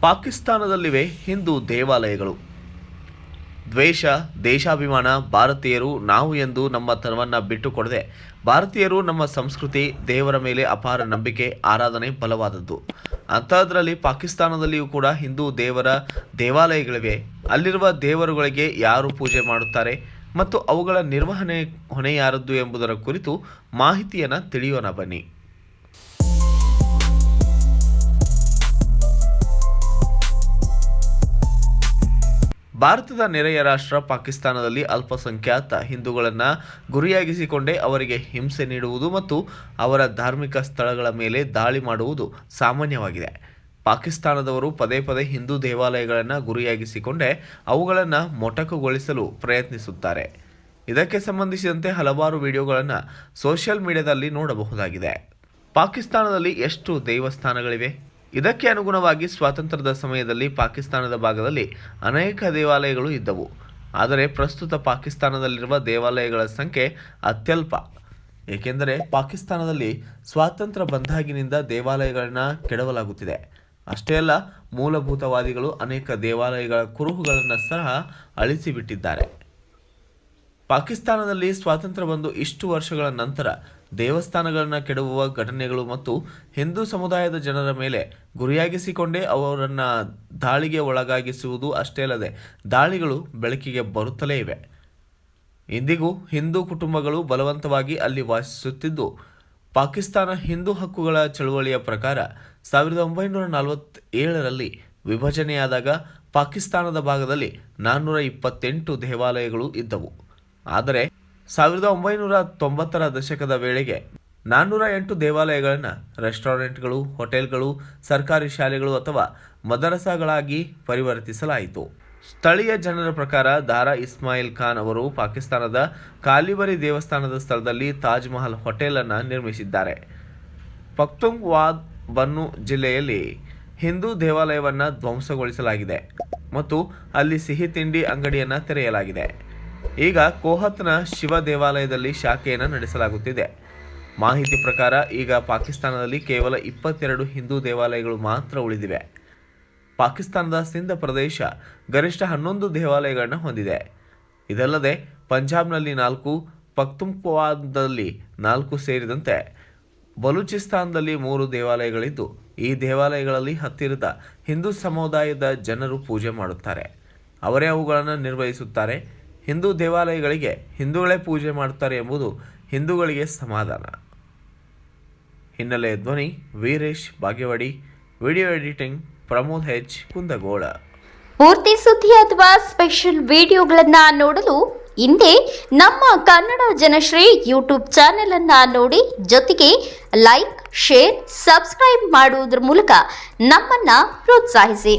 ಪಾಕಿಸ್ತಾನದಲ್ಲಿವೆ ಹಿಂದೂ ದೇವಾಲಯಗಳು. ದ್ವೇಷ, ದೇಶಾಭಿಮಾನ, ಭಾರತೀಯರು ನಾವು ಎಂದು ನಮ್ಮ ತನವನ್ನು ಬಿಟ್ಟುಕೊಡದೆ, ಭಾರತೀಯರು ನಮ್ಮ ಸಂಸ್ಕೃತಿ, ದೇವರ ಮೇಲೆ ಅಪಾರ ನಂಬಿಕೆ, ಆರಾಧನೆ ಬಲವಾದದ್ದು. ಅಂಥದ್ರಲ್ಲಿ ಪಾಕಿಸ್ತಾನದಲ್ಲಿಯೂ ಕೂಡ ಹಿಂದೂ ದೇವರ ದೇವಾಲಯಗಳಿವೆ. ಅಲ್ಲಿರುವ ದೇವರುಗಳಿಗೆ ಯಾರು ಪೂಜೆ ಮಾಡುತ್ತಾರೆ ಮತ್ತು ಅವುಗಳ ನಿರ್ವಹಣೆ ಹೊಣೆ ಯಾರದ್ದು ಎಂಬುದರ ಕುರಿತು ಮಾಹಿತಿಯನ್ನು ತಿಳಿಯೋಣ ಬನ್ನಿ. ಭಾರತದ ನೆರೆಯ ರಾಷ್ಟ್ರ ಪಾಕಿಸ್ತಾನದಲ್ಲಿ ಅಲ್ಪಸಂಖ್ಯಾತ ಹಿಂದೂಗಳನ್ನು ಗುರಿಯಾಗಿಸಿಕೊಂಡೇ ಅವರಿಗೆ ಹಿಂಸೆ ನೀಡುವುದು ಮತ್ತು ಅವರ ಧಾರ್ಮಿಕ ಸ್ಥಳಗಳ ಮೇಲೆ ದಾಳಿ ಮಾಡುವುದು ಸಾಮಾನ್ಯವಾಗಿದೆ. ಪಾಕಿಸ್ತಾನದವರು ಪದೇ ಪದೇ ಹಿಂದೂ ದೇವಾಲಯಗಳನ್ನು ಗುರಿಯಾಗಿಸಿಕೊಂಡೇ ಅವುಗಳನ್ನು ಮೊಟಕುಗೊಳಿಸಲು ಪ್ರಯತ್ನಿಸುತ್ತಾರೆ. ಇದಕ್ಕೆ ಸಂಬಂಧಿಸಿದಂತೆ ಹಲವಾರು ವಿಡಿಯೋಗಳನ್ನು ಸೋಷಿಯಲ್ ಮೀಡಿಯಾದಲ್ಲಿ ನೋಡಬಹುದಾಗಿದೆ. ಪಾಕಿಸ್ತಾನದಲ್ಲಿ ಎಷ್ಟು ದೇವಸ್ಥಾನಗಳಿವೆ? ಇದಕ್ಕೆ ಅನುಗುಣವಾಗಿ ಸ್ವಾತಂತ್ರ್ಯದ ಸಮಯದಲ್ಲಿ ಪಾಕಿಸ್ತಾನದ ಭಾಗದಲ್ಲಿ ಅನೇಕ ದೇವಾಲಯಗಳು ಇದ್ದವು. ಆದರೆ ಪ್ರಸ್ತುತ ಪಾಕಿಸ್ತಾನದಲ್ಲಿರುವ ದೇವಾಲಯಗಳ ಸಂಖ್ಯೆ ಅತ್ಯಲ್ಪ. ಏಕೆಂದರೆ ಪಾಕಿಸ್ತಾನದಲ್ಲಿ ಸ್ವಾತಂತ್ರ್ಯ ಬಂದಾಗಿನಿಂದ ದೇವಾಲಯಗಳನ್ನು ಕೆಡವಲಾಗುತ್ತಿದೆ. ಅಷ್ಟೇ ಅಲ್ಲ, ಮೂಲಭೂತವಾದಿಗಳು ಅನೇಕ ದೇವಾಲಯಗಳ ಕುರುಹುಗಳನ್ನು ಸಹ ಅಳಿಸಿಬಿಟ್ಟಿದ್ದಾರೆ. ಪಾಕಿಸ್ತಾನದಲ್ಲಿ ಸ್ವಾತಂತ್ರ್ಯ ಬಂದು ಇಷ್ಟು ವರ್ಷಗಳ ನಂತರ ದೇವಸ್ಥಾನಗಳನ್ನು ಕೆಡವುವ ಘಟನೆಗಳು ಮತ್ತು ಹಿಂದೂ ಸಮುದಾಯದ ಜನರ ಮೇಲೆ ಗುರಿಯಾಗಿಸಿಕೊಂಡೇ ಅವರನ್ನು ದಾಳಿಗೆ ಒಳಗಾಗಿಸುವುದು ಅಷ್ಟೇ ಅಲ್ಲದೆ ದಾಳಿಗಳು ಬೆಳಕಿಗೆ ಬರುತ್ತಲೇ ಇವೆ. ಇಂದಿಗೂ ಹಿಂದೂ ಕುಟುಂಬಗಳು ಬಲವಂತವಾಗಿ ಅಲ್ಲಿ ವಾಸಿಸುತ್ತಿದ್ದು, ಪಾಕಿಸ್ತಾನ ಹಿಂದೂ ಹಕ್ಕುಗಳ ಚಳುವಳಿಯ ಪ್ರಕಾರ ಸಾವಿರದ ಒಂಬೈನೂರ ನಲವತ್ತೇಳರಲ್ಲಿ ವಿಭಜನೆಯಾದಾಗ ಪಾಕಿಸ್ತಾನದ ಭಾಗದಲ್ಲಿ ನಾನ್ನೂರ ಇಪ್ಪತ್ತೆಂಟು ದೇವಾಲಯಗಳು ಇದ್ದವು. ಆದರೆ ಸಾವಿರದ ಒಂಬೈನೂರ ತೊಂಬತ್ತರ ದಶಕದ ವೇಳೆಗೆ ನಾನ್ನೂರ ಎಂಟು ದೇವಾಲಯಗಳನ್ನು, ರೆಸ್ಟೋರೆಂಟ್ಗಳು, ಹೋಟೆಲ್ಗಳು, ಸರ್ಕಾರಿ ಶಾಲೆಗಳು ಅಥವಾ ಮದರಸಾಗಳಾಗಿ ಪರಿವರ್ತಿಸಲಾಯಿತು. ಸ್ಥಳೀಯ ಜನರ ಪ್ರಕಾರ ದಾರಾ ಇಸ್ಮಾಯಿಲ್ ಖಾನ್ ಅವರು ಪಾಕಿಸ್ತಾನದ ಕಾಲಿಬರಿ ದೇವಸ್ಥಾನದ ಸ್ಥಳದಲ್ಲಿ ತಾಜ್ ಮಹಲ್ ಹೋಟೆಲನ್ನು ನಿರ್ಮಿಸಿದ್ದಾರೆ. ಪಕ್ತುಂಗ್ವಾದ್ ಬನ್ನು ಜಿಲ್ಲೆಯಲ್ಲಿ ಹಿಂದೂ ದೇವಾಲಯವನ್ನು ಧ್ವಂಸಗೊಳಿಸಲಾಗಿದೆ ಮತ್ತು ಅಲ್ಲಿ ಸಿಹಿ ತಿಂಡಿ ಅಂಗಡಿಯನ್ನು ತೆರೆಯಲಾಗಿದೆ. ಈಗ ಕೋಹತ್ನ ಶಿವ ದೇವಾಲಯದಲ್ಲಿ ಶಾಖೆಯನ್ನು ನಡೆಸಲಾಗುತ್ತಿದೆ. ಮಾಹಿತಿ ಪ್ರಕಾರ ಈಗ ಪಾಕಿಸ್ತಾನದಲ್ಲಿ ಕೇವಲ ಇಪ್ಪತ್ತೆರಡು ಹಿಂದೂ ದೇವಾಲಯಗಳು ಮಾತ್ರ ಉಳಿದಿವೆ. ಪಾಕಿಸ್ತಾನದ ಸಿಂಧ ಪ್ರದೇಶ ಗರಿಷ್ಠ ಹನ್ನೊಂದು ದೇವಾಲಯಗಳನ್ನು ಹೊಂದಿದೆ. ಇದಲ್ಲದೆ ಪಂಜಾಬ್ನಲ್ಲಿ ನಾಲ್ಕು ಪಕ್ತುಂಕ್ವಾದಲ್ಲಿ ನಾಲ್ಕು ಸೇರಿದಂತೆ ಬಲೂಚಿಸ್ತಾನದಲ್ಲಿ ಮೂರು ದೇವಾಲಯಗಳಿದ್ದು, ಈ ದೇವಾಲಯಗಳಲ್ಲಿ ಹತ್ತಿರದ ಹಿಂದೂ ಸಮುದಾಯದ ಜನರು ಪೂಜೆ ಮಾಡುತ್ತಾರೆ. ಅವರೇ ಅವುಗಳನ್ನು ನಿರ್ವಹಿಸುತ್ತಾರೆ. ಹಿಂದೂ ದೇವಾಲಯಗಳಿಗೆ ಹಿಂದೂಗಳೇ ಪೂಜೆ ಮಾಡುತ್ತಾರೆ ಎಂಬುದು ಹಿಂದೂಗಳಿಗೆ ಸಮಾಧಾನ. ಹಿನ್ನೆಲೆ ಧ್ವನಿ, Veeresh Bhagyawadi video editing Pramod H, Kundgol. ಪೂರ್ತಿ ಸುದ್ದಿ ಅಥವಾ ಸ್ಪೆಷಲ್ ವಿಡಿಯೋಗಳನ್ನ ನೋಡಲು ಹಿಂದೆ ನಮ್ಮ ಕನ್ನಡ ಜನಶ್ರೀ ಯೂಟ್ಯೂಬ್ ಚಾನೆಲ್ ಅನ್ನ ನೋಡಿ, ಜೊತೆಗೆ ಲೈಕ್, ಶೇರ್, ಸಬ್ಸ್ಕ್ರೈಬ್ ಮಾಡುವುದರ ಮೂಲಕ ನಮ್ಮನ್ನ ಪ್ರೋತ್ಸಾಹಿಸಿ.